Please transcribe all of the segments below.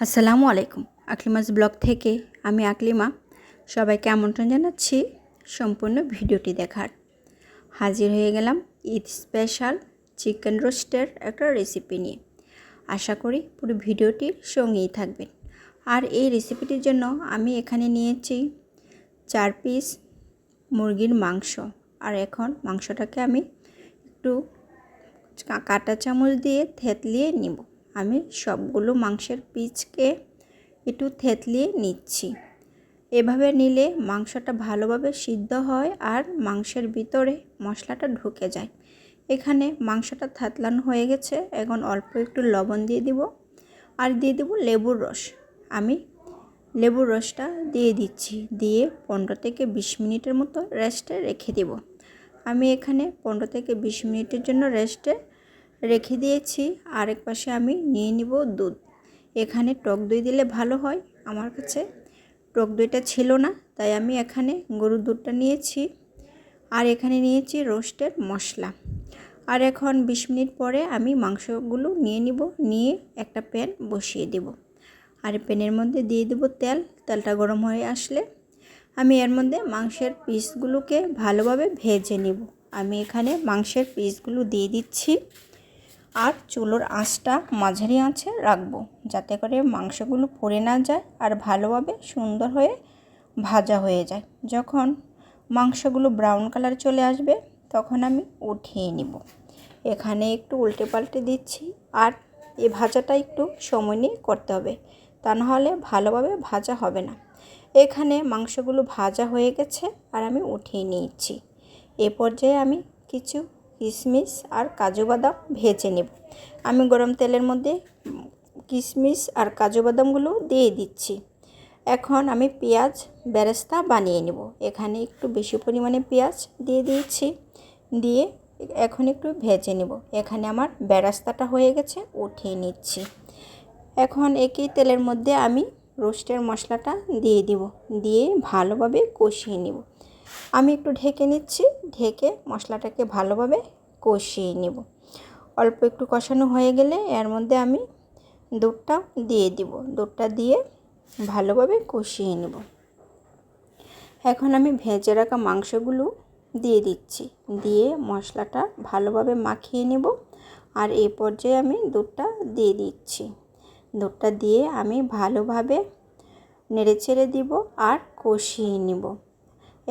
আসসালামু আলাইকুম, আকলিমাস ব্লগ থেকে আমি আকলিমা। সবাইকে আমন্ত্রণ জানাচ্ছি সম্পূর্ণ ভিডিওটি দেখার। হাজির হয়ে গেলাম ঈদ স্পেশাল চিকেন রোস্টের একটা রেসিপি নিয়ে। আশা করি পুরো ভিডিওটির সঙ্গেই থাকবেন। আর এই রেসিপিটির জন্য আমি এখানে নিয়েছি চার পিস মুরগির মাংস। আর এখন মাংসটাকে আমি একটু কাঁটা চামচ দিয়ে থেতলিয়ে নিব। আমি সবগুলো মাংসের পিচকে একটু থেতলিয়ে নিচ্ছি। এভাবে নিলে মাংসটা ভালোভাবে সিদ্ধ হয় আর মাংসের ভিতরে মশলাটা ঢুকে যায়। এখানে মাংসটা থাতলানো হয়ে গেছে, এখন অল্প একটু লবণ দিয়ে দিব আর দিয়ে দেব লেবুর রস। আমি লেবুর রসটা দিয়ে দিচ্ছি, দিয়ে পনেরো থেকে বিশ মিনিটের মতো রেস্টে রেখে দেব। আমি এখানে পনেরো থেকে বিশ মিনিটের জন্য রেস্টে রেখে দিয়েছি, আরেক পাশে আমি নিয়ে নিব দুধ। এখানে টক দই দিলে ভালো হয়, আমার কাছে টক দইটা ছিল না, তাই আমি এখানে গরুর দুধটা নিয়েছি। আর এখানে নিয়েছি রোস্টের মশলা। আর এখন বিশ মিনিট পরে আমি মাংসগুলো নিয়ে নিব, নিয়ে একটা প্যান বসিয়ে দেব। আর প্যানের মধ্যে দিয়ে দেব তেল, তেলটা গরম হয়ে আসলে আমি এর মধ্যে মাংসের পিসগুলোকে ভালোভাবে ভেজে নিব। আমি এখানে মাংসের পিসগুলো দিয়ে দিচ্ছি। আর চুলোর আঁচটা মাঝারি আঁচে রাখব, যাতে করে মাংসগুলো পড়ে না যায় আর ভালোভাবে সুন্দর হয়ে ভাজা হয়ে যায়। যখন মাংসগুলো ব্রাউন কালার চলে আসবে, তখন আমি উঠিয়ে নিব। এখানে একটু উল্টে পাল্টে দিচ্ছি আর এই ভাজাটা একটু সময় নিয়ে করতে হবে, তা নাহলে ভালোভাবে ভাজা হবে না। এখানে মাংসগুলো ভাজা হয়ে গেছে আর আমি উঠিয়ে নিয়েছি এ পর্যায়ে আমি কিছু কিশমিশ আর কাজু বাদাম ভেজে নেব। আমি গরম তেলের মধ্যে কিশমিশ আর কাজু বাদামগুলো দিয়ে দিচ্ছি। এখন আমি পেঁয়াজ বেরেস্তা বানিয়ে নেব। এখানে একটু বেশি পরিমাণে পেঁয়াজ দিয়ে দিয়েছি। দিয়ে এখন একটু ভেজে নেব। এখানে আমার বেরাস্তাটা হয়ে গেছে, উঠিয়ে নিচ্ছি। এখন একই তেলের মধ্যে আমি রোস্টের মশলাটা দিয়ে দিব। দিয়ে ভালোভাবে কষিয়ে নেব। আমি একটু ঢেকে নিচ্ছি। ঢেকে মশলাটাকে ভালোভাবে কষিয়ে নেব। অল্প একটু কষানো হয়ে গেলে এর মধ্যে আমি দুধটা দিয়ে দিব। দুধটা দিয়ে ভালোভাবে কষিয়ে নেব। এখন আমি ভেজে রাখা মাংসগুলো দিয়ে দিচ্ছি। দিয়ে মশলাটা ভালোভাবে মাখিয়ে নেব আর এই পর্যায়ে আমি দুধটা দিয়ে দিচ্ছি। দুধটা দিয়ে আমি ভালোভাবে নেড়ে ছেড়ে দিব আর কষিয়ে নিব।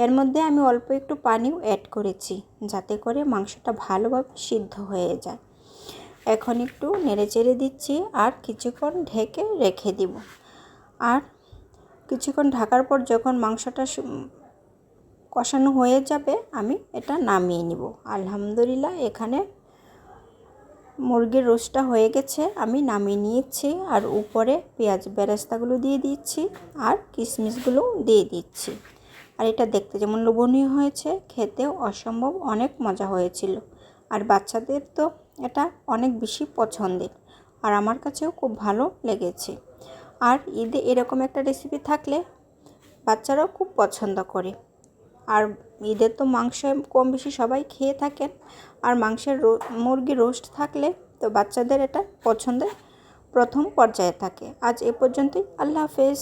এর মধ্যে আমি অল্প একটু পানিও অ্যাড করেছি, যাতে করে মাংসটা ভালোভাবে সিদ্ধ হয়ে যায়। এখন একটু নেড়ে চেড়ে দিচ্ছি আর কিছুক্ষণ ঢেকে রেখে দিব। আর কিছুক্ষণ ঢাকার পর যখন মাংসটা কষানো হয়ে যাবে, আমি এটা নামিয়ে নিব। আলহামদুলিল্লাহ এখানে মুরগির রোস্টটা হয়ে গেছে, আমি নামিয়ে নিয়েছি। আর উপরে পেঁয়াজ বেরেস্তাগুলো দিয়ে দিচ্ছি আর কিশমিশগুলো দিয়ে দিচ্ছি। আর এটা দেখতে যেমন লোভনীয় হয়েছে, খেতেও অসম্ভব অনেক মজা হয়েছিল। আর বাচ্চাদের তো এটা অনেক বেশি পছন্দের আর আমার কাছেও খুব ভালো লেগেছে। আর ঈদে এরকম একটা রেসিপি থাকলে বাচ্চারাও খুব পছন্দ করে। আর ঈদের তো মাংস কম বেশি সবাই খেয়ে থাকেন। আর মাংসের রো, মুরগি রোস্ট থাকলে তো বাচ্চাদের এটা পছন্দের প্রথম পর্যায়ে থাকে। আজ এ পর্যন্তই, আল্লাহ হাফেজ।